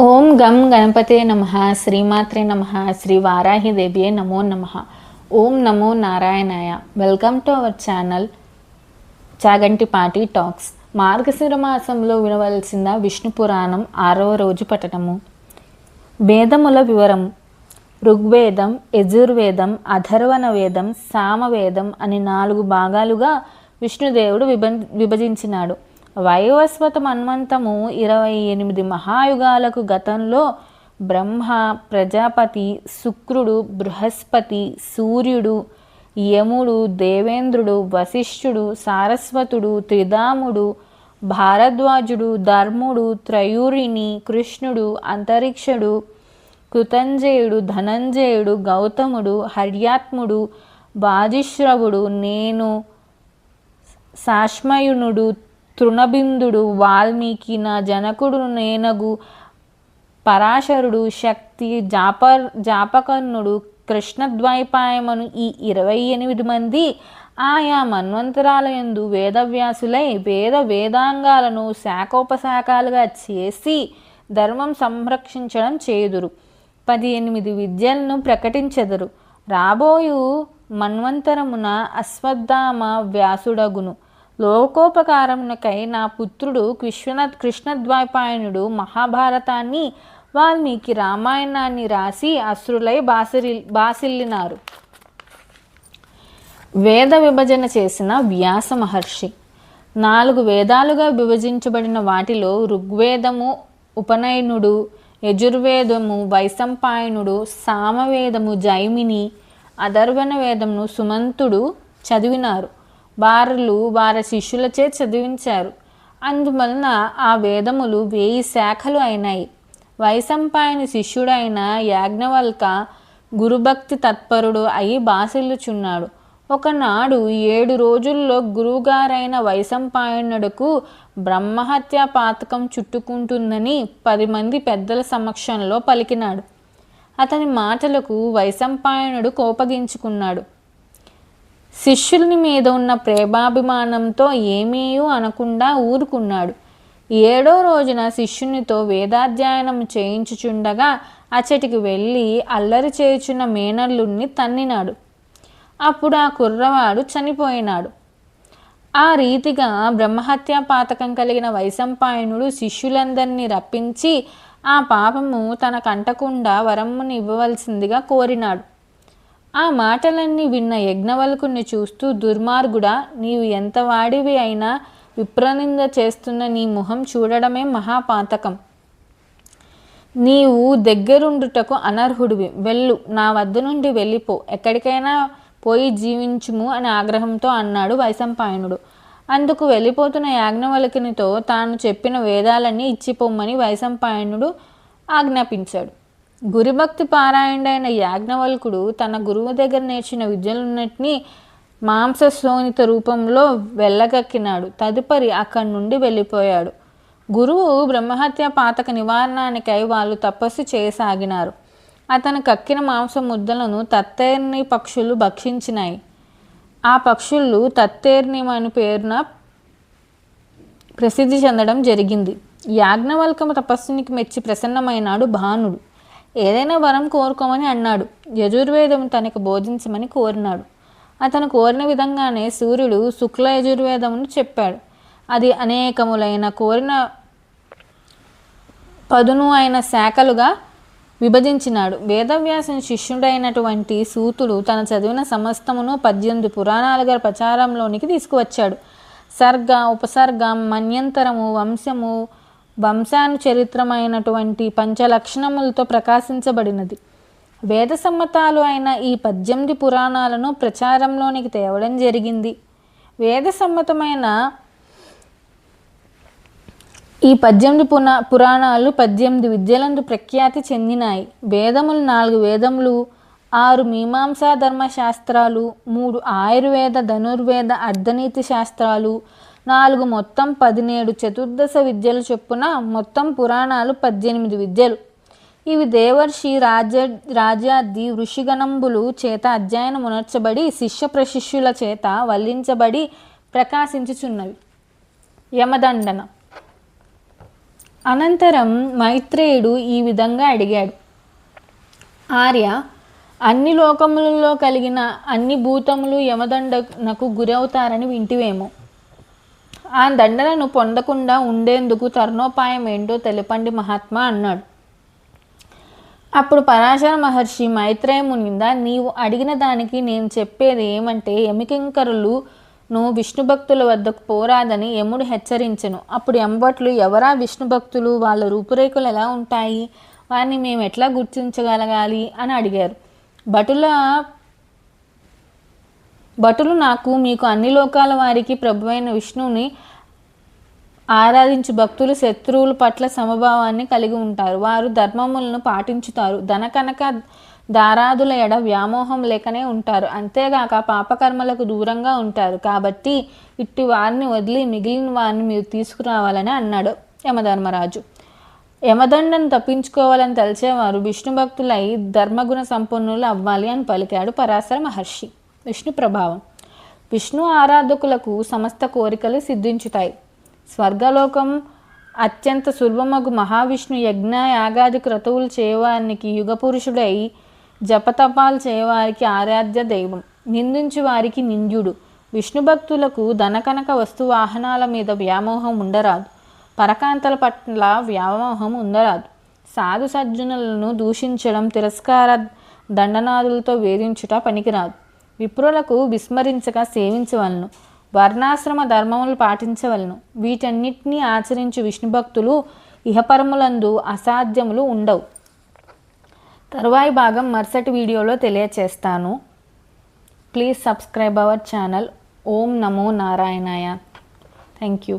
ఓం గం గణపతే నమ శ్రీమాత్రే నమ శ్రీ వారాహిదేవియే నమో నమ. ఓం నమో నారాయణాయ. Welcome to our channel Chaganti పాటి టాక్స్. మార్గశిర మాసంలో వినవలసిన విష్ణు పురాణం ఆరవ రోజు పఠనము. వేదముల వివరం. ఋగ్వేదం యజుర్వేదం అధర్వణ వేదం సామవేదం అని నాలుగు భాగాలుగా విష్ణుదేవుడు విభ విభజించినాడు. వైవస్వత మన్వంతము ఇరవై ఎనిమిది మహాయుగాలకు గతంలో బ్రహ్మ ప్రజాపతి శుక్రుడు బృహస్పతి సూర్యుడు యముడు దేవేంద్రుడు వశిష్ఠుడు సారస్వతుడు త్రిధాముడు భారద్వాజుడు ధర్ముడు త్రయూరిణి కృష్ణుడు అంతరిక్షుడు కృతంజయుడు ధనంజయుడు గౌతముడు హర్యాత్ముడు బాజిశ్రవుడు నేను సాష్మయునుడు తృణబిందుడు వాల్మీకి నా జనకుడు నేనగు పరాశరుడు శక్తి జాప జాపకర్ణుడు కృష్ణద్వైపాయమను ఈ ఇరవై ఎనిమిది మంది ఆయా మన్వంతరాలయందు వేదవ్యాసులై వేద వేదాంగాలను శాఖోపశాఖలుగా చేసి ధర్మం సంరక్షించడం చేయుదురు పది ఎనిమిది విద్యలను ప్రకటించెదరు. రాబోయు మన్వంతరమున అశ్వత్థామ వ్యాసుడగును. లోకోపకారమునకై నా పుత్రుడు కృష్ణ కృష్ణద్వైపాయనుడు మహాభారతాన్ని వాల్మీకి రామాయణాన్ని రాసి అశ్రులై బాసిరి బాసిల్లినారు. వేద విభజన చేసిన వ్యాస మహర్షి. నాలుగు వేదాలుగా విభజించబడిన వాటిలో ఋగ్వేదము ఉపనయనుడు యజుర్వేదము వైసంపాయనుడు సామవేదము జైమిని అధర్వణ వేదమును సుమంతుడు చదివినారు. వారులు వారి శిష్యులచే చదివించారు. అందువలన ఆ వేదములు వేయి శాఖలు అయినాయి. వైసంపాయని శిష్యుడైన యాజ్ఞవల్క గురుభక్తి తత్పరుడు అయి బాసిల్లుచున్నాడు. ఒకనాడు ఏడు రోజుల్లో గురువుగారైన వైశంపాయనుడుకు బ్రహ్మహత్యా పాతకం చుట్టుకుంటుందని పది మంది పెద్దల సమక్షంలో పలికినాడు. అతని మాటలకు వైశంపాయనుడు కోపగించుకున్నాడు. శిష్యుని మీద ఉన్న ప్రేమాభిమానంతో ఏమీ అనకుండా ఊరుకున్నాడు. ఏడో రోజున శిష్యునితో వేదాధ్యయనం చేయించుచుండగా అచ్చటికి వెళ్ళి అల్లరి చేయుచున్న మేనల్లుణ్ణి తన్నినాడు. అప్పుడు ఆ కుర్రవాడు చనిపోయినాడు. ఆ రీతిగా బ్రహ్మహత్యా పాతకం కలిగిన వైశంపాయనుడు శిష్యులందరినీ రప్పించి ఆ పాపము తనకంటకుండా వరమ్ముని ఇవ్వవలసిందిగా కోరినాడు. ఆ మాటలన్నీ విన్న యజ్ఞవల్కుని చూస్తూ దుర్మార్గుడా నీవు ఎంత వాడివి అయినా విప్రనింద చేస్తున్న నీ ముఖం చూడడమే మహాపాతకం. నీవు దగ్గరుండుటకు అనర్హుడివి. వెళ్ళు నా వద్ద నుండి వెళ్ళిపో. ఎక్కడికైనా పోయి జీవించుము అని ఆగ్రహంతో అన్నాడు వైశంపాయనుడు. అందుకు వెళ్ళిపోతున్న యాజ్ఞవల్కునితో తాను చెప్పిన వేదాలన్నీ ఇచ్చిపోమ్మని వైశంపాయనుడు ఆజ్ఞాపించాడు. గురుభక్తి పారాయణుడైన యాజ్ఞవల్కుడు తన గురువు దగ్గర నేర్చిన విద్యలన్నింటినీ మాంసశోనిత రూపంలో వెళ్ళగక్కినాడు తదుపరి అక్కడి నుండి వెళ్ళిపోయాడు. గురువు బ్రహ్మహత్య పాతక నివారణానికై వాళ్ళు తపస్సు చేయసాగినారు. అతను కక్కిన మాంస ముద్దలను తత్తేర్ని పక్షులు భక్షించినాయి. ఆ పక్షులు తత్తేర్ని అని పేరున ప్రసిద్ధి చెందడం జరిగింది. యాజ్ఞవల్కమ తపస్సునికి మెచ్చి ప్రసన్నమైనాడు భానుడు. ఏదైనా వరం కోరుకోమని అన్నాడు. యజుర్వేదం తనకు బోధించమని కోరినాడు. అతను కోరిన విధంగానే సూర్యుడు శుక్ల యజుర్వేదమును చెప్పాడు. అది అనేకములైన కోరిన పదును అయిన శాఖలుగా విభజించినాడు. వేదవ్యాసుని శిష్యుడైనటువంటి సూతుడు తన చదివిన సమస్తమును పద్దెనిమిది పురాణాలుగా ప్రచారంలోనికి తీసుకువచ్చాడు. సర్గ ఉపసర్గం మన్యంతరము వంశము వంశానుచరిత్రమైనటువంటి పంచలక్షణములతో ప్రకాశించబడినది. వేద సమ్మతాలు అయిన ఈ పద్దెనిమిది పురాణాలను ప్రచారంలోనికి తేవడం జరిగింది. వేద సమ్మతమైన ఈ పద్దెనిమిది పునా పురాణాలు పద్దెనిమిది విద్యలందు ప్రఖ్యాతి చెందినాయి. వేదములు నాలుగు వేదములు ఆరు మీమాంసా ధర్మ శాస్త్రాలు మూడు ఆయుర్వేద ధనుర్వేద అర్ధనీతి శాస్త్రాలు నాలుగు మొత్తం పదిహేడు చతుర్దశ విద్యలు చొప్పున మొత్తం పురాణాలు పద్దెనిమిది విద్యలు. ఇవి దేవర్షి రాజ రాజాది ఋషిగణంబులు చేత అధ్యయనం ఉనర్చబడి శిష్య ప్రశిష్యుల చేత వల్లించబడి ప్రకాశించుచున్నవి. యమదండన. అనంతరం మైత్రేయుడు ఈ విధంగా అడిగాడు. ఆర్య అన్ని లోకములలో కలిగిన అన్ని భూతములు యమదండనకు గురవుతారని వింటివేమో. ఆ దండలను పొందకుండా ఉండేందుకు తరుణోపాయం ఏంటో తెలపండి మహాత్మా అన్నాడు. అప్పుడు పరాశర మహర్షి మైత్రేయ మునింద నీవు అడిగిన దానికి నేను చెప్పేది ఏమంటే యమికింకరులు నువ్వు విష్ణు భక్తుల వద్దకు పోరాదని యముడు హెచ్చరించెను. అప్పుడు ఎంబట్లు ఎవరా విష్ణు భక్తులు? వాళ్ళ రూపురేఖలు ఎలా ఉంటాయి? వారిని మేము ఎట్లా గుర్తించగలగాలి? అని అడిగారు. భటుల భటులు నాకు మీకు అన్ని లోకాల వారికి ప్రభువైన విష్ణువుని ఆరాధించు భక్తులు శత్రువుల పట్ల సమభావాన్ని కలిగి ఉంటారు. వారు ధర్మములను పాటించుతారు. ధన కనక దారాదుల ఎడ వ్యామోహం లేకనే ఉంటారు. అంతేగాక పాపకర్మలకు దూరంగా ఉంటారు. కాబట్టి ఇట్టి వారిని వదిలి మిగిలిన వారిని మీరు తీసుకురావాలని అన్నాడు యమధర్మరాజు. యమదండను తప్పించుకోవాలని తలిచేవారు. విష్ణు భక్తులై ధర్మగుణ సంపన్నులు అవ్వాలి అని పలికాడు పరాశర మహర్షి. విష్ణు ప్రభావం. విష్ణు ఆరాధకులకు సమస్త కోరికలు సిద్ధించుతాయి. స్వర్గలోకం అత్యంత సులభమగు మహావిష్ణు యజ్ఞ యాగాది క్రతువులు చేయవారికి యుగపురుషుడై జపతపాలు చేయవారికి ఆరాధ్య దైవం. నిందించు వారికి నింద్యుడు. విష్ణు భక్తులకు ధనకనక వస్తు వాహనాల మీద వ్యామోహం ఉండరాదు. పరకాంతల పట్ల వ్యామోహం ఉండరాదు. సాధు సజ్జనులను దూషించడం తిరస్కార దండనాదులతో వేధించుట పనికిరాదు. విప్రులకు విస్మరించక సేవించవలను వర్ణాశ్రమ ధర్మములు పాటించవలను. వీటన్నిటినీ ఆచరించు విష్ణు భక్తులు ఇహపరములందు అసాధ్యములు ఉండవు. తరువాయి భాగం మరుసటి వీడియోలో తెలియచేస్తాను. Please subscribe our channel. ఓం నమో నారాయణాయ. Thank you.